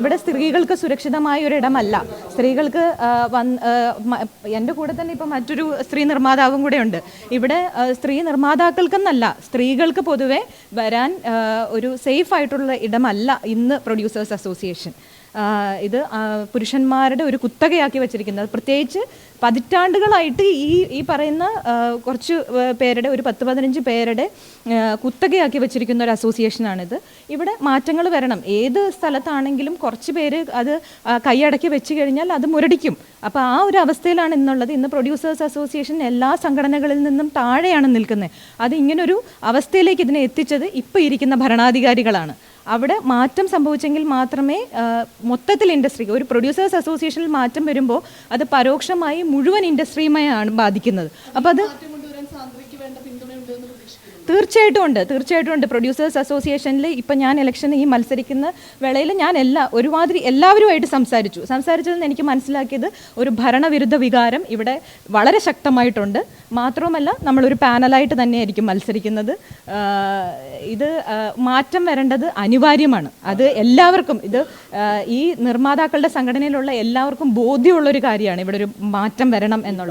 ഇവിടെ സ്ത്രീകൾക്ക് സുരക്ഷിതമായ ഒരു ഇടമല്ല സ്ത്രീകൾക്ക് എന്റെ കൂടെ തന്നെ ഇപ്പം മറ്റൊരു സ്ത്രീ നിർമ്മാതാവും കൂടെ ഉണ്ട്. ഇവിടെ സ്ത്രീ നിർമ്മാതാക്കൾക്കെന്നല്ല സ്ത്രീകൾക്ക് പൊതുവെ വരാൻ ഒരു സേഫ് ആയിട്ടുള്ള ഇടമല്ല ഇന്ന് പ്രൊഡ്യൂസേഴ്സ് അസോസിയേഷൻ. ഇത് പുരുഷന്മാരുടെ ഒരു കുത്തകയാക്കി വെച്ചിരിക്കുന്നത്. പ്രത്യേകിച്ച് പതിറ്റാണ്ടുകളായിട്ട് ഈ ഈ പറയുന്ന കുറച്ച് പേരുടെ ഒരു പത്ത് പതിനഞ്ച് പേരുടെ കുത്തകയാക്കി വെച്ചിരിക്കുന്ന ഒരു അസോസിയേഷനാണിത്. ഇവിടെ മാറ്റങ്ങൾ വരണം. ഏത് സ്ഥലത്താണെങ്കിലും കുറച്ച് പേര് അത് കൈയടക്കി വെച്ച് കഴിഞ്ഞാൽ അത് മുരടിക്കും. അപ്പോൾ ആ ഒരു അവസ്ഥയിലാണ് ഇന്നുള്ളത്. ഇന്ന് പ്രൊഡ്യൂസേഴ്സ് അസോസിയേഷൻ എല്ലാ സംഘടനകളിൽ നിന്നും താഴെയാണ് നിൽക്കുന്നത്. അത് ഇങ്ങനൊരു അവസ്ഥയിലേക്ക് ഇതിനെ എത്തിച്ചത് ഇപ്പോൾ ഇരിക്കുന്ന ഭരണാധികാരികളാണ്. അവിടെ മാറ്റം സംഭവിച്ചെങ്കിൽ മാത്രമേ മൊത്തത്തിൽ ഇൻഡസ്ട്രിക്ക് ഒരു പ്രൊഡ്യൂസേഴ്സ് അസോസിയേഷനിൽ മാറ്റം വരുമ്പോൾ അത് പരോക്ഷമായി മുഴുവൻ ഇൻഡസ്ട്രിയുമായാണ് ബാധിക്കുന്നത്. അപ്പോൾ അത് തീർച്ചയായിട്ടും ഉണ്ട്. തീർച്ചയായിട്ടും ഉണ്ട്. പ്രൊഡ്യൂസേഴ്സ് അസോസിയേഷനിൽ ഇപ്പം ഞാൻ ഇലക്ഷന് ഈ മത്സരിക്കുന്ന വേളയിൽ ഞാൻ എല്ലാ ഒരുമാതിരി എല്ലാവരുമായിട്ട് സംസാരിച്ചു. സംസാരിച്ചതിൽ നിന്ന് എനിക്ക് മനസ്സിലാക്കിയത് ഒരു ഭരണവിരുദ്ധ വികാരം ഇവിടെ വളരെ ശക്തമായിട്ടുണ്ട്. മാത്രവുമല്ല നമ്മളൊരു പാനലായിട്ട് തന്നെയായിരിക്കും മത്സരിക്കുന്നത്. ഇത് മാറ്റം വരേണ്ടത് അനിവാര്യമാണ്. അത് എല്ലാവർക്കും ഇത് ഈ നിർമ്മാതാക്കളുടെ സംഘടനയിലുള്ള എല്ലാവർക്കും ബോധ്യമുള്ളൊരു കാര്യമാണ് ഇവിടെ ഒരു മാറ്റം വരണം എന്നുള്ളത്.